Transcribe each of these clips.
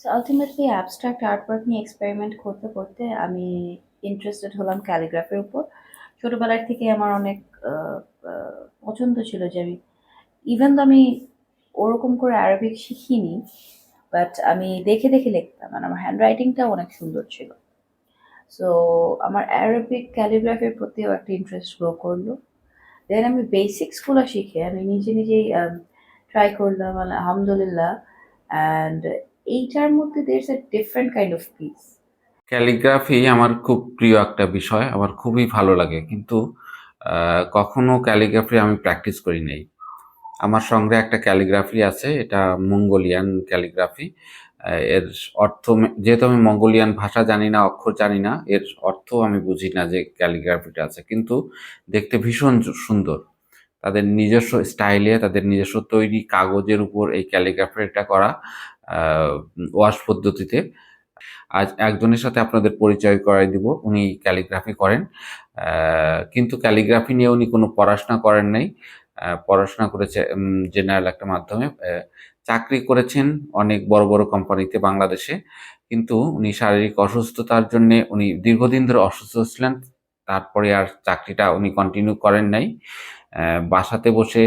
So ultimately abstract artwork নিয়ে experiment করতে করতে আমি ইন্টারেস্টেড হলাম ক্যালিগ্রাফির উপর। ছোটোবেলার থেকে আমার অনেক পছন্দ ছিল যে আমি ইভেন তো আমি ওরকম করে অ্যারাবিক শিখিনি বাট আমি দেখে দেখে লিখতাম আর আমার হ্যান্ড রাইটিংটাও অনেক সুন্দর ছিল। সো আমার অ্যারাবিক ক্যালিগ্রাফির প্রতিও একটা ইন্টারেস্ট গ্রো করল। দেন আমি বেসিক্সগুলো শিখে, আমি নিজে নিজেই ট্রাই করলাম, আলহামদুলিল্লাহ। অ্যান্ড এইটার মধ্যে দের a different kind of piece calligraphy আমার খুব প্রিয় একটা বিষয়, আমার খুবই ভালো লাগে। কিন্তু কখনো ক্যালিগ্রাফি আমি প্র্যাকটিস করি নাই। আমার সঙ্গে একটা ক্যালিগ্রাফি আছে, এটা মঙ্গোলিয়ান ক্যালিগ্রাফি। এর অর্থ যেহেতু আমি মঙ্গোলিয়ান ভাষা জানি না, অক্ষর জানি না, এর অর্থ আমি বুঝি না যে ক্যালিগ্রাফিটা আছে। কিন্তু দেখতে ভীষণ সুন্দর। তাদের নিজস্ব স্টাইলে তাদের নিজস্ব তৈরি কাগজের উপর এই ক্যালিগ্রাফিটা করা। ওয়াশ পদ্ধতিতে। আজ একজনের সাথে আপনাদের পরিচয় করাই দিব, উনি ক্যালিগ্রাফি করেন। কিন্তু ক্যালিগ্রাফি নিয়ে উনি কোনো পড়াশোনা করেন নাই। পড়াশোনা করেছে জেনারেল একটা মাধ্যমে। চাকরি করেছেন অনেক বড় বড় কোম্পানিতে বাংলাদেশে। কিন্তু উনি শারীরিক অসুস্থতার জন্য উনি দীর্ঘদিন ধরে অসুস্থ ছিলেন। তারপরে আর চাকরিটা উনি কন্টিনিউ করেন নাই। বাসাতে বসে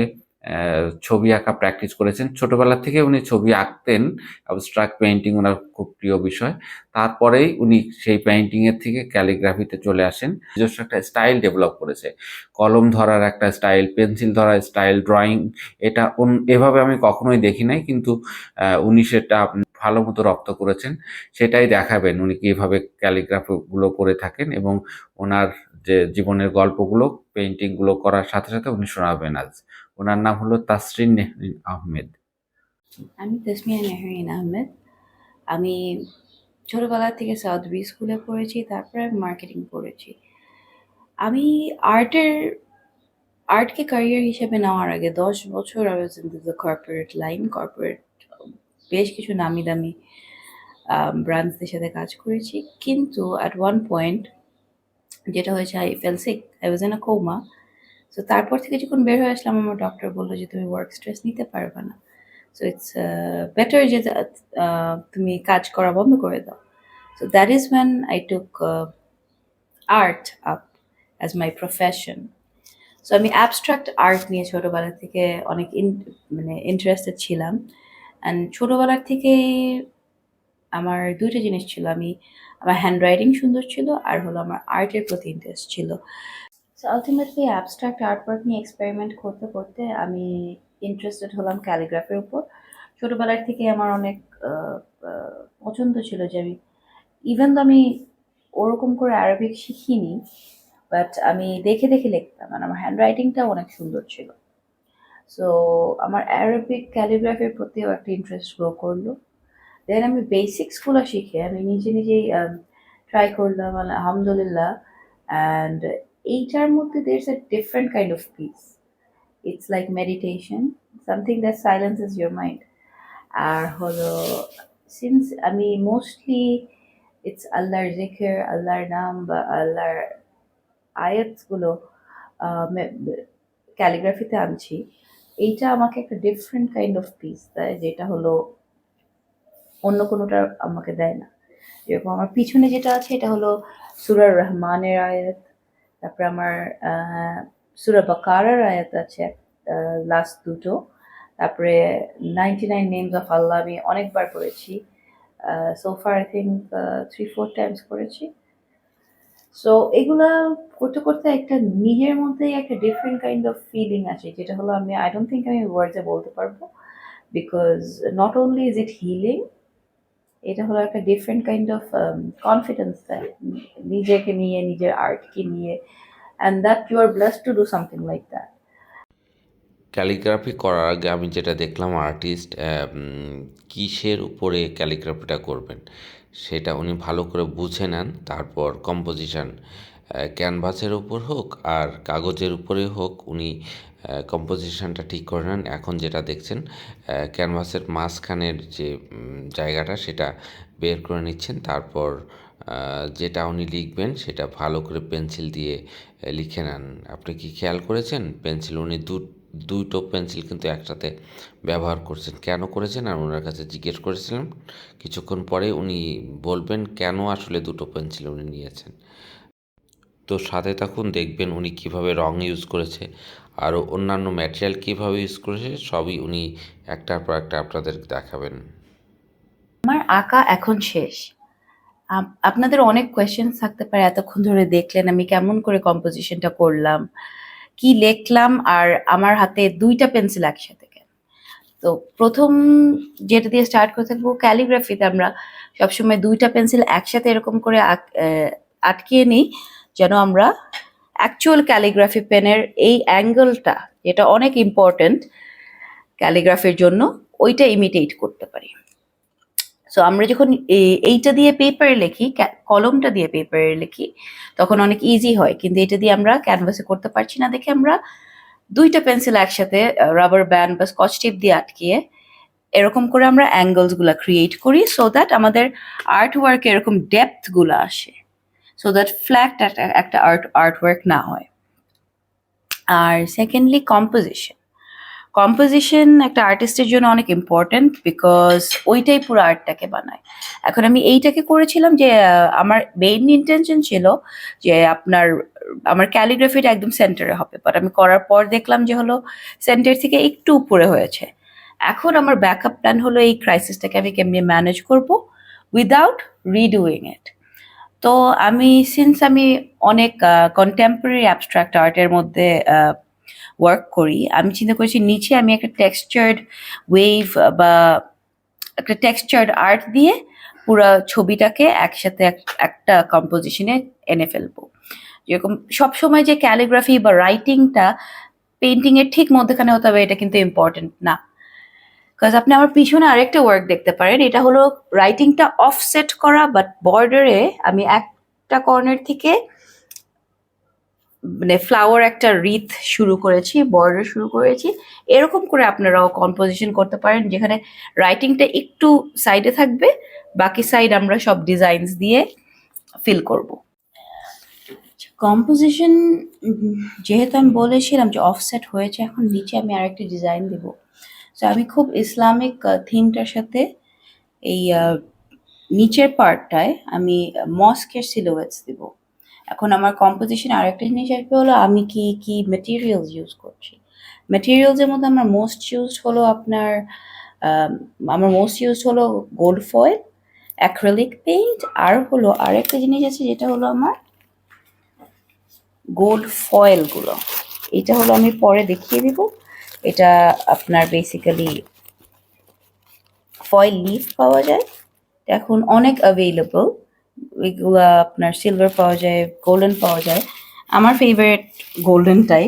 ছবি আঁকা প্র্যাকটিস করেছেন। ছোটবেলা থেকে উনি ছবি আঁকতেন অ্যাবস্ট্রাক্ট পেন্টিং ওনার খুব প্রিয় বিষয়। তারপরেই উনি সেই পেইন্টিং এর থেকে ক্যালিগ্রাফিতে চলে আসেন। নিজস্ব একটা স্টাইল ডেভেলপ করেছে। কলম ধরার একটা স্টাইল পেন্সিল ধরার স্টাইল ড্রয়িং এটা এভাবে আমি কখনোই দেখি নাই, কিন্তু উনি সেটা ভালো মতো রপ্ত করেছেন। সেটাই দেখাবেন উনি কীভাবে ক্যালিগ্রাফিগুলো করে থাকেন এবং ওনার যে জীবনের গল্পগুলো পেন্টিংগুলো করার সাথে সাথে উনি শোনাবেন আজ। ওনার নাম হলো তাসরিন নেহরিন আহমেদ। আমি তসমিয়া নেহরিন আহমেদ। আমি ছোটোবেলা থেকে সাউথ বি স্কুলে পড়েছি, তারপরে মার্কেটিং পড়েছি। আমি আর্টের আর্টকে ক্যারিয়ার হিসেবে নেওয়ার আগে দশ বছর I was in the corporate line corporate বেশ কিছু নামি দামি ব্রান্ডসদের সাথে কাজ করেছি। কিন্তু অ্যাট ওয়ান পয়েন্ট যেটা হয়েছে I fell sick I was in a coma so তারপর থেকে যখন বের হয়ে আসলাম, আমার ডক্টর বলল যে, তুমি ওয়ার্ক স্ট্রেস নিতে পারবে না। সো ইটস বেটার যে তুমি কাজ করা বন্ধ করে দাও। So that is when I took art up as my profession so আমি অ্যাবস্ট্রাক্ট আর্ট নিয়ে ছোটোবেলা থেকে অনেক মানে ইন্টারেস্টেড ছিলাম। অ্যান্ড ছোটোবেলার থেকেই আমার দুইটা জিনিস ছিল। আমি, আমার হ্যান্ড রাইটিং সুন্দর ছিল, আর হলো আমার আর্টের প্রতি ইন্টারেস্ট ছিল। সো আলটিমেটলি অ্যাবস্ট্রাক্ট আর্টওয়ার্ক নিয়ে এক্সপেরিমেন্ট করতে করতে আমি ইন্টারেস্টেড হলাম ক্যালিগ্রাফির উপর। ছোটোবেলার থেকে আমার অনেক পছন্দ ছিল যে আমি ইভেন তো আমি ওরকম করে অ্যারাবিক শিখিনি বাট আমি দেখে দেখে লিখতাম আর আমার হ্যান্ড রাইটিংটাও অনেক সুন্দর ছিল। সো আমার অ্যারাবিক ক্যালিগ্রাফির প্রতিও একটা ইন্টারেস্ট গ্রো করল। দেন আমি বেসিক্সগুলো শিখে, আমি নিজে নিজেই ট্রাই করলাম, আলহামদুলিল্লাহ। অ্যান্ড এইটার মধ্যে দের a different kind of piece it's like meditation something that silences your mind আর হলো সিন্স আমি মোস্টলি ইটস আল্লাহর জিকির আল্লাহর নাম বা আল্লাহর আয়াতগুলো ক্যালিগ্রাফিতে আনছি, এইটা আমাকে একটা ডিফারেন্ট কাইন্ড অফ পিস দেয়, যেটা হলো অন্য কোনোটা আমাকে দেয় না। যেরকম আমার পিছনে যেটা আছে, এটা হলো সুরার রহমানের আয়াত তারপরে আমার সুরা বাকারার আয়াত আছে লাস্ট দুটো। তারপরে ninety nine names of Allah আমি অনেকবার পড়েছি। So far I think three four times করেছি সো এগুলা করতে করতে একটা নিজের মধ্যেই একটা ডিফারেন্ট কাইন্ড অফ ফিলিং আছে, যেটা হলো আমি আই ডোন্ট থিঙ্ক আমি ওয়ার্ডসে বলতে পারব। Because not only is it healing এটা হলো একটা ডিফারেন্ট কাইন্ড অফ কনফিডেন্স দেয় নিজেকে নিয়ে, নিজের আর্টকে নিয়ে and that you are bless to do something like that calligraphy করার আগে আমি যেটা দেখলাম আর্টিস্ট কিসের উপরে ক্যালিগ্রাফিটা করবেন? সেটা উনি ভালো করে বুঝে নেন, তারপর কম্পোজিশন ক্যানভাসের উপর হোক আর কাগজের উপরে হোক, উনি কম্পোজিশনটা ঠিক করে নেন। এখন যেটা দেখছেন ক্যানভাসের মাঝখানের যে জায়গাটা সেটা বের করে নিচ্ছেন। তারপর যেটা উনি লিখবেন সেটা ভালো করে পেন্সিল দিয়ে লিখে নেন। আপনি কি খেয়াল করেছেন? পেন্সিল উনি দু, দুটো পেন্সিল কিন্তু একসাথে ব্যবহার করছেন। কেন করেছেন? আর ওনার কাছে জিজ্ঞেস করেছিলাম। কিছুক্ষণ পরে উনি বলবেন, কেন আসলে দুটো পেন্সিল উনি নিয়েছেন? তো সাথে থাকুন, দেখবেন উনি কীভাবে রং ইউজ করেছে। আর অন্যান্য ম্যাটেরিয়াল কীভাবে ইউজ করেছে, সবই উনি একটার পর একটা আপনাদের দেখাবেন। আমার আঁকা এখন শেষ। আপ- আপনাদের অনেক কোয়েশ্চেন থাকতে পারে, এতক্ষণ ধরে দেখলেন আমি কেমন করে কম্পোজিশনটা করলাম, কি লিখলাম, আর আমার হাতে দুইটা পেন্সিল একসাথে কেন? তো প্রথম যেটা দিয়ে স্টার্ট করে থাকব ক্যালিগ্রাফিতে আমরা সবসময় দুইটা পেন্সিল একসাথে এরকম করে আটকিয়ে নিই, যেন আমরা অ্যাকচুয়াল ক্যালিগ্রাফি পেনের এই অ্যাঙ্গেলটা যেটা অনেক ইম্পর্ট্যান্ট ক্যালিগ্রাফির জন্য, ওইটা ইমিটেট করতে পারি। সো আমরা যখন এইটা দিয়ে পেপারে লিখি কলমটা দিয়ে পেপারে লিখি, তখন অনেক ইজি হয়। কিন্তু এটা দিয়ে আমরা ক্যানভাসে করতে পারছি না দেখে আমরা দুইটা পেন্সিল একসাথে রাবার ব্যান্ড বা স্কচ টেপ দিয়ে আটকিয়ে এরকম করে আমরা অ্যাঙ্গেলসগুলা ক্রিয়েট করি সো দ্যাট আমাদের আর্ট ওয়ার্ক এরকম ডেপথগুলো আসে। সো দ্যাট ফ্ল্যাট একটা আর্ট আর্ট ওয়ার্ক না হয় আর সেকেন্ডলি কম্পোজিশন কম্পোজিশন একটা আর্টিস্টের জন্য অনেক ইম্পর্ট্যান্ট বিকজ ওইটাই পুরো আর্টটাকে বানায়। এখন আমি এইটাকে করেছিলাম যে আমার মেইন ইন্টেনশন ছিল যে আপনার, আমার ক্যালিগ্রাফিটা একদম সেন্টারে হবে। বাট আমি করার পর দেখলাম যে হলো সেন্টার থেকে একটু উপরে হয়েছে। এখন আমার ব্যাকআপ প্ল্যান হলো এই ক্রাইসিসটাকে আমি কেমনি ম্যানেজ করব? উইদাউট রিডুইং ইট তো আমি সিন্স আমি অনেক কন্টেম্পোরারি অ্যাবস্ট্রাক্ট আর্টের মধ্যে ওয়ার্ক করি, আমি চিন্তা করেছি নিচে আমি একটা টেক্সচার্ড ওয়েভ বা একটা টেক্সচার্ড আর্ট দিয়ে পুরো ছবিটাকে একসাথে এক- একটা কম্পোজিশনে এনে ফেলব। যেরকম সবসময় যে ক্যালিগ্রাফি বা রাইটিংটা পেন্টিং এর ঠিক মধ্যেখানে হতে হবে, এটা কিন্তু ইম্পর্টেন্ট না। বিকজ আপনি আমার পিছনে আরেকটা ওয়ার্ক দেখতে পারেন। এটা হলো রাইটিংটা অফসেট করা বাট বর্ডারে আমি একটা কর্নার থেকে মানে ফ্লাওয়ার একটা রিথ শুরু করেছি বর্ডার শুরু করেছি। এরকম করে আপনারাও কম্পোজিশন করতে পারেন, যেখানে রাইটিংটা একটু সাইডে থাকবে, বাকি সাইড আমরা সব ডিজাইনস দিয়ে ফিল করব। কম্পোজিশন যেহেতু আমি বলেছিলাম যে অফসেট হয়েছে, এখন নিচে আমি আরেকটা ডিজাইন দেব। তো আমি খুব ইসলামিক থিমটার সাথে এই নিচের পার্টটায় আমি মস্কের সিলোয়েটস দিব। এখন আমার কম্পোজিশন আরেকটা জিনিস আসবে হলো, আমি কি কি মেটেরিয়ালস ইউজ করছি? মেটেরিয়ালসের মধ্যে আমার মোস্ট ইউজড হলো আপনার আমার মোস্ট ইউজড হলো গোল্ড ফয়েল অ্যাক্রেলিক পেইন্ট আর হলো আরেকটা জিনিস আছে যেটা হলো আমার গোল্ড ফয়েলগুলো এটা হলো আমি পরে দেখিয়ে দিব। এটা আপনার বেসিক্যালি ফয়েল লিফ পাওয়া যায়। এখন অনেক অ্যাভেলেবল এগুলো আপনার সিলভার পাওয়া যায় গোল্ডেন পাওয়া যায়। আমার ফেভারিট গোল্ডেনটাই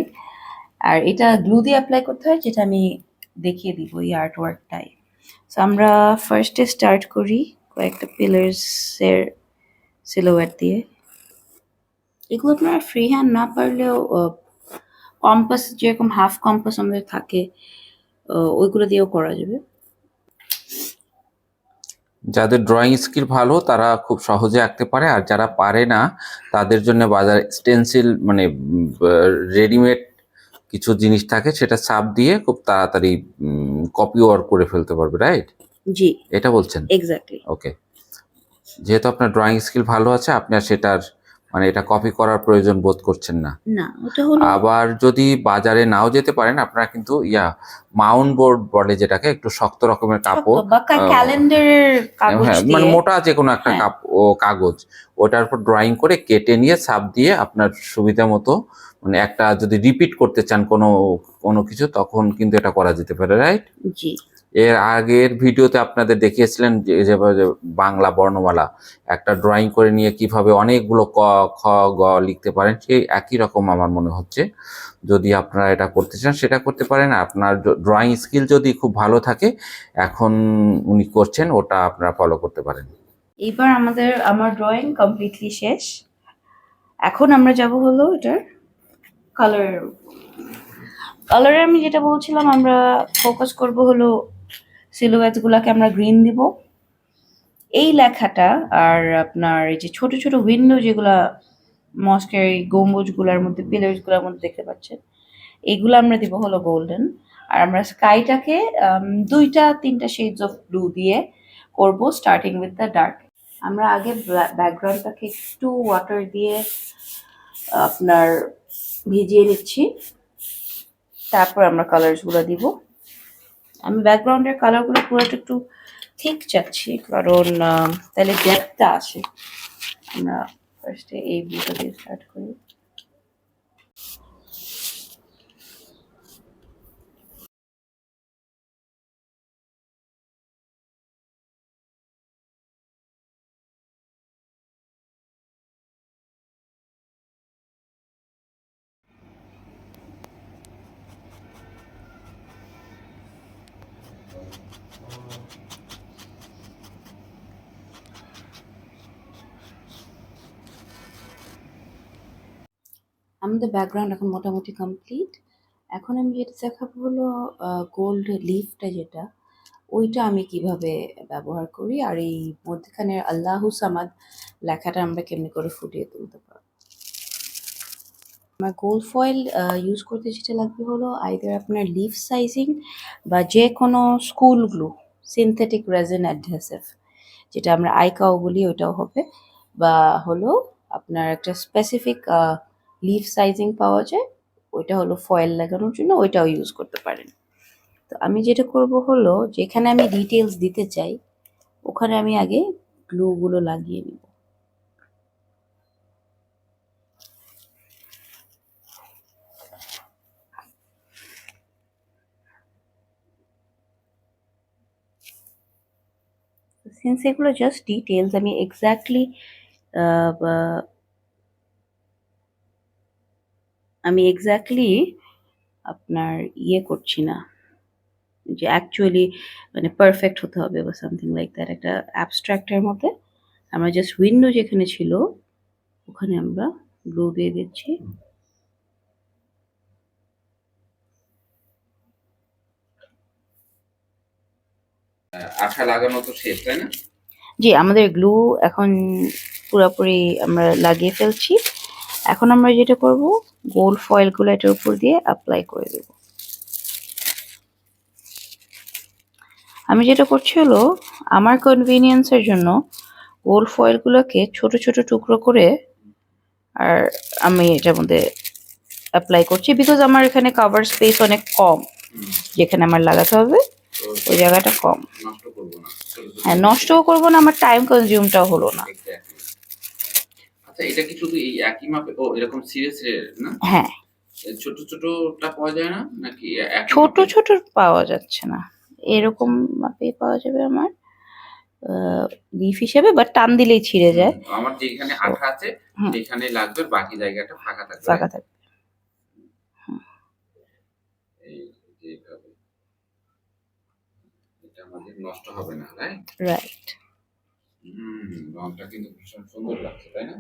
আর এটা গ্লু দিয়ে অ্যাপ্লাই করতে হয়, যেটা আমি দেখিয়ে দিব এই আর্ট ওয়ার্কটাই সো আমরা ফার্স্টে স্টার্ট করি কয়েকটা পিলার্সের সিলোয়েট দিয়ে। এগুলো আপনারা ফ্রি হ্যান্ড না পারলেও কম্পাস যেরকম হাফ কম্পাস আমাদের থাকে ওইগুলো দিয়েও করা যাবে। যাদের ড্রয়িং স্কিল ভালো তারা খুব সহজে আঁকতে পারে আর যারা পারে না তাদের জন্য বাজার স্টেন্সিল মানে রেডিমেড কিছু জিনিস থাকে সেটা চাপ দিয়ে খুব তাড়াতাড়ি কপি ওয়ার্ক করে ফেলতে পারবে রাইট জি। এটা বলছেন? এক্স্যাক্টলি ওকে যেহেতু আপনার ড্রয়িং স্কিল ভালো আছে আপনি আর সেটার মানে এটা কপি করার প্রয়োজন বোধ করছেন না। আবার যদি বাজারে নাও যেতে পারেন আপনারা কিন্তু ইয়া মাউন্ট বোর্ড বলে যেটাকে একটু শক্ত রকমের কাপড় কাগজ হ্যাঁ মানে মোটা যে কোনো একটা হ্যাঁ। কাগজ ওটার উপর ড্রয়িং করে কেটে নিয়ে ছাপ দিয়ে আপনার সুবিধা মতো মানে একটা যদি রিপিট করতে চান কোনো কোনো কিছু তখন কিন্তু এটা করা যেতে পারে রাইট জি। এর আগের ভিডিওতে আপনাদের দেখিয়েছিলেন যে বাংলা বর্ণমালা। একটা ড্রয়িং করে নিয়ে কীভাবে অনেকগুলো ক, খ, গ লিখতে পারেন, সেই একই রকম আমার মনে হচ্ছে। যদি আপনারা এটা করতে চান, সেটা করতে পারেন। আপনার ড্রয়িং স্কিল যদি খুব ভালো থাকে, এখন উনি করছেন, ওটা আপনারা ফলো করতে পারেন। এইবার আমাদের, আমার ড্রয়িং কমপ্লিটলি শেষ। এখন আমরা যাব হলো এটার কালারের কালারে আমি যেটা বলছিলাম, আমরা ফোকাস করব হলো সিলুয়েটস গুলাকে আমরা গ্রিন দিব। এই লেখাটা আর আপনার এই যে ছোট ছোট উইন্ডো যেগুলা মস্কের এই গম্বুজগুলোর মধ্যে পিলার্সগুলোর মধ্যে দেখতে পাচ্ছেন এইগুলো আমরা দিব হলো গোল্ডেন আর আমরা স্কাইটাকে দুইটা, তিনটা শেডস অফ ব্লু দিয়ে করব স্টার্টিং উইথ দ্য ডার্ক আমরা আগে ব্যাকগ্রাউন্ডটাকে একটু ওয়াটার দিয়ে, আপনার ভিজিয়ে নিচ্ছি। তারপর আমরা কালার্সগুলো দিব। আমি ব্যাকগ্রাউন্ডের কালারগুলো পুরোটা একটু ঠিক চাচ্ছি, কারণ তাহলে ডেপথটা আসে। আমরা ফার্স্টে এই ব্লুটা দিয়ে স্টার্ট করি। আমাদের ব্যাকগ্রাউন্ড এখন মোটামুটি কমপ্লিট এখন আমি যেটা দেখাবো হলো গোল্ড লিফটা যেটা, ওইটা আমি কীভাবে ব্যবহার করি আর এই মধ্যখানে আল্লাহু সামাদ লেখাটা আমরা কেমনি করে ফুটিয়ে তুলতে পারব। আমার গোল ফয়েল ইউজ করতে যেটা লাগবে হলো আইদার আপনার লিফ সাইজিং বা যে কোনো school glue synthetic resin adhesive যেটা আমরা আইকাও বলি ওটাও হবে। বা হলো আপনার একটা স্পেসিফিক লিফ সাইজিং পাওয়া যায়, ওইটা হলো ফয়েল লাগানোর জন্য ওইটাও ইউজ করতে পারেন। তো আমি যেটা করব হলো, যেখানে আমি ডিটেলস দিতে চাই, ওখানে আমি আগে গ্লুগুলো লাগিয়ে নিব। সিন্স এগুলো জাস্ট ডিটেলস আমি এক্স্যাক্টলি আমি এক্স্যাক্টলি আপনার ইয়ে করছি না। যে অ্যাকচুয়ালি মানে পারফেক্ট হতে হবে বা সামথিং লাইক দ্যাট একটা অ্যাবস্ট্রাক্টের মধ্যে আমরা জাস্ট উইন্ডো যেখানে ছিল, ওখানে আমরা ব্লু দিয়ে দিচ্ছি। আঠা লাগানো তো শেষ, তাই না? জি, আমাদের গ্লু এখন পুরোপুরি আমরা লাগিয়ে ফেলছি। এখন আমরা যেটা করব, গোল ফয়েলগুলো এটার উপর দিয়ে অ্যাপ্লাই করে দেব। আমি যেটা করছি হলো, আমার কনভিনিয়েন্সের জন্য গোল ফয়েলগুলোকে ছোট ছোট টুকরো করে, আর আমি এটার মধ্যে অ্যাপ্লাই করছি বিকজ আমার এখানে কাভার স্পেস অনেক কম, যেখানে আমার লাগাতে হবে। ওই জায়গাটা কম। নষ্ট করব না। ছোট ছোট হ্যাঁ নষ্টও করব না আমার টাইম কনজিউমটাও হলো না। আচ্ছা এটা কি শুধু এই একই মাপে? ও এরকম সিরিয়াস না? হ্যাঁ। ছোট ছোটটা পাওয়া যায় না? নাকি ছোট ছোট পাওয়া যাচ্ছে না। এরকম মাপে পাওয়া যাবে আমার। লিফ হিসেবে বাট টান দিলেই ছিঁড়ে যায়। আমার যেখানে আঠা আছে। সেখানে লাগবে বাকি জায়গাটা ফাঁকা থাকবে ফাঁকা থাকবে এই যে এইভাবে। এটা আমাদের নষ্ট হবে না রাইট রাইট হুম রংটা কিন্তু ভীষণ সুন্দর লাগছে তাই না?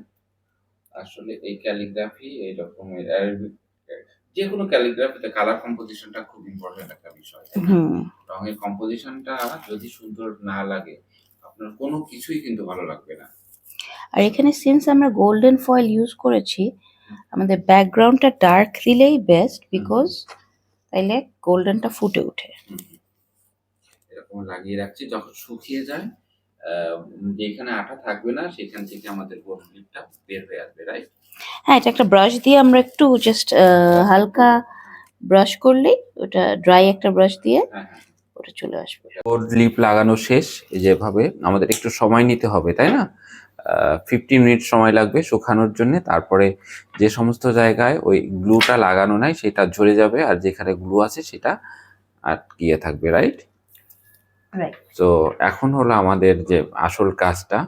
আসলে এই ক্যালিগ্রাফি এই রকমের অ্যারাবিক যে কোনো ক্যালিগ্রাফিতে কালার কম্পোজিশনটা খুব ইম্পর্টেন্ট একটা বিষয় হুম। রঙের কম্পোজিশনটা যদি সুন্দর না লাগে আপনার কোনো কিছুই কিন্তু ভালো লাগবে না। আর এখানে সিন্স আমরা গোল্ডেন ফয়েল ইউজ করেছি আমাদের ব্যাকগ্রাউন্ডটা ডার্ক দিলেই বেস্ট বিকজ তাইলে গোল্ডেনটা ফুটে ওঠে। লাগিয়ে রাখছি যখন শুকিয়ে যায় আহ, যেখানে আঠা থাকবে না সেখান থেকে আমাদের গোল ক্লিপটা বের হয়ে আসবে রাইট হ্যাঁ এটা একটা ব্রাশ দিয়ে আমরা একটু জাস্ট হালকা ব্রাশ করলেই ওটা ড্রাই একটা ব্রাশ দিয়ে হ্যাঁ হ্যাঁ ওটা চলে আসবে। গোল্ড লিপ লাগানো শেষ এই যেভাবে আমাদের একটু সময় নিতে হবে তাই না? ফিফটি মিনিট সময় লাগবে শুকানোর জন্য তারপরে যে সমস্ত জায়গায় ওই গ্লুটা লাগানো নাই সেটা ঝরে যাবে আর যেখানে গ্লু আছে সেটা আটকিয়ে থাকবে রাইট রাইট তো এখন হলো আমাদের যে আসল কাজটা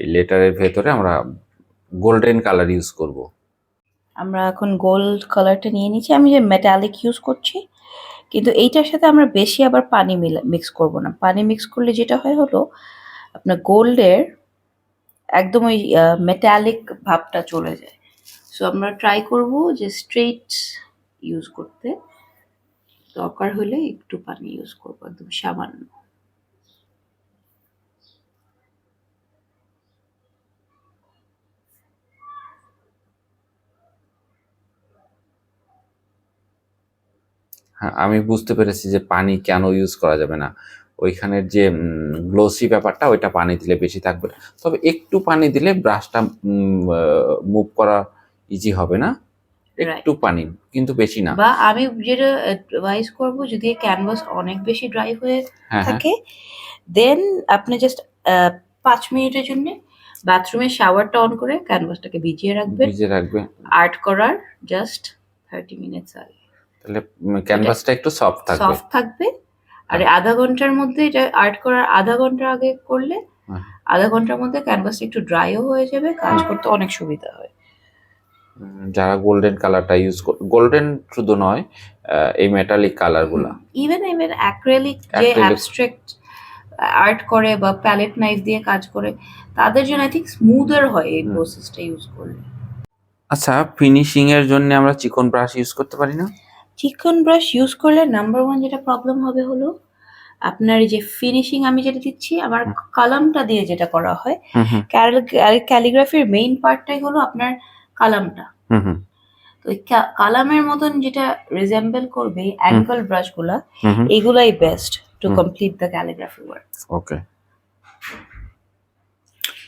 এই লেটারের ভেতরে আমরা গোল্ডেন কালার ইউজ করব। আমরা এখন গোল্ড কালারটা নিয়ে নিচ্ছি। আমি যে মেটালিক ইউজ করছি কিন্তু এইটার সাথে আমরা বেশি আবার পানি মিক্স করব না। পানি মিক্স করলে যেটা হয় হলো আপনার গোল্ডের একদম ওই মেটালিক ভাবটা চলে যায়। সো আমরা ট্রাই করব যে স্ট্রেট ইউজ করতে। দরকার হলে একটু পানি ইউজ করব একদম সামান্য। হ্যাঁ আমি বুঝতে পেরেছি যে পানি কেন ইউজ করা যাবে না। ওইখানের যে গ্লোসি ব্যাপারটা ওইটা পানি দিলে বেশি থাকবে তবে একটু পানি দিলে ব্রাশটা মুভ করা ইজি হবে না। একটু পানি কিন্তু বেশি না। বা আমি যেটা অ্যাডভাইস করব যদি ক্যানভাস অনেক বেশি ড্রাই হয়ে হ্যাঁ হ্যাঁ। থাকে দেন আপনি জাস্ট পাঁচ মিনিটের জন্য বাথরুমে শাওয়ারটা অন করে ক্যানভাসটাকে ভিজিয়ে রাখবেন। ভিজিয়ে রাখবেন। আর্ট করার জাস্ট থার্টি মিনিটস আগে। তাহলে ক্যানভাসটা একটু সফট থাকবে। সফট থাকবে। আর আধা ঘণ্টার মধ্যে এটা আর্ট করার আধা ঘণ্টা আগে করলে হ্যাঁ। আধা ঘণ্টার মধ্যে ক্যানভাসটা একটু ড্রাইও হয়ে যাবে কাজ করতে অনেক সুবিধা হয়। যারা গোল্ডেন কালারটা ইউজ গোল্ডেন শুধু নয় এই মেটালিক কালারগুলা ইভেন ইভেন অ্যাক্রেলিক যে অ্যাবস্ট্রাক্ট আর্ট করে বা প্যালেট নাইফ দিয়ে কাজ করে তাদের জন্য আই থিঙ্ক স্মুদার হয় এই। প্রসেসটা ইউজ করলে। আচ্ছা ফিনিশিং এর জন্য আমরা চিকন ব্রাশ ইউজ করতে পারি না? চিকন ব্রাশ ইউজ করলে নাম্বার ওয়ান যেটা প্রবলেম হবে হলো আপনার এই যে ফিনিশিং আমি যেটা দিচ্ছি আমার। কালামটা দিয়ে যেটা করা হয় ক্যালিগ্রাফির মেইন পার্টটাই হলো আপনার কালামটা। হুম হুম। তো কালামের মতন যেটা রিজেম্বল করবে অ্যাঙ্গেল ব্রাশগুলা এগুলাই best to complete the calligraphy work okay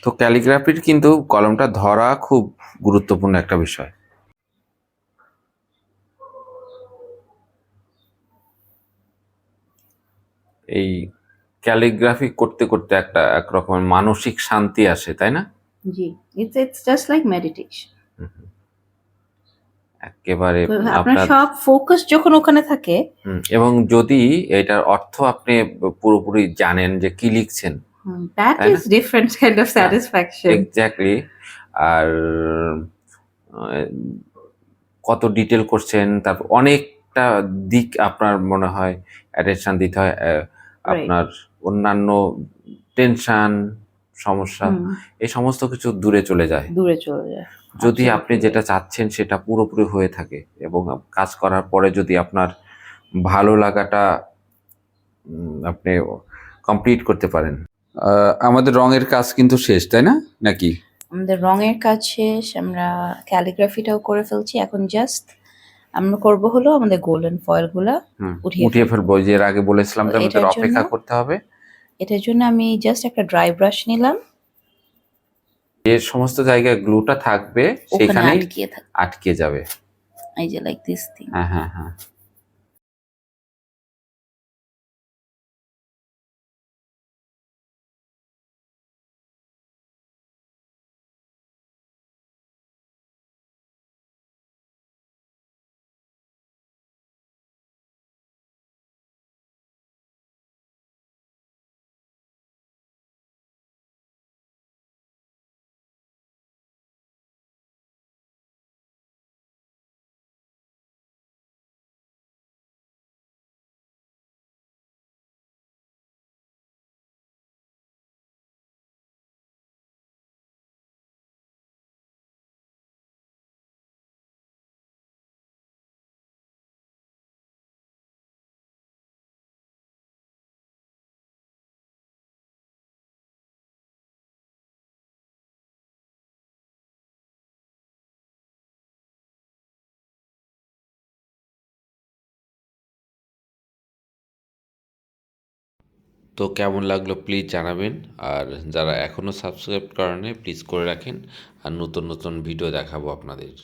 তো ক্যালিগ্রাফির কিন্তু কলমটা ধরা খুব গুরুত্বপূর্ণ একটা বিষয়। এই ক্যালিগ্রাফি করতে করতে একটা একরকম মানসিক শান্তি আসে তাই না? জি it's it's just like meditation একেবারে আপনার সব ফোকাস যখন ওখানে থাকে এবং যদি এটার অর্থ আপনি পুরোপুরি জানেন যে কি লিখছেন that is different kind of satisfaction exactly আর কত ডিটেল করছেন তারপর অনেকটা দিক আপনার মনে হয় অ্যাটেনশন দিতে হয় আপনার অন্যান্য টেনশন সমস্যা এই সমস্ত কিছু দূরে চলে যায়। দূরে চলে যায়। যদি আপনি যেটা চাচ্ছেন সেটা পুরোপুরি হয়ে থাকে এবং কাজ করার পরে যদি আপনার ভালো লাগাটা উম, আপনি কমপ্লিট করতে পারেন। আমাদের রঙের কাজ কিন্তু শেষ তাই না? নাকি? আমাদের রঙের কাজ শেষ আমরা ক্যালিগ্রাফিটাও করে ফেলছি। এখন জাস্ট আমরা করব হলো আমাদের গোল্ডেন ফয়েলগুলা উঠিয়ে ফেলব। যে এর আগে বলেছিলাম যে আমাদের অপেক্ষা করতে হবে। এটার জন্য আমি জাস্ট একটা ড্রাই ব্রাশ নিলাম। যে সমস্ত জায়গায় গ্লুটা থাকবে সেখানে আটকে যাবে। এই যে লাইক দিস থিং হ্যাঁ হ্যাঁ হ্যাঁ। তো কেমন লাগল প্লিজ জানাবেন। আর যারা এখনও সাবস্ক্রাইব করেনি প্লিজ করে রাখেন। আর নতুন নতুন ভিডিও দেখাবো আপনাদের।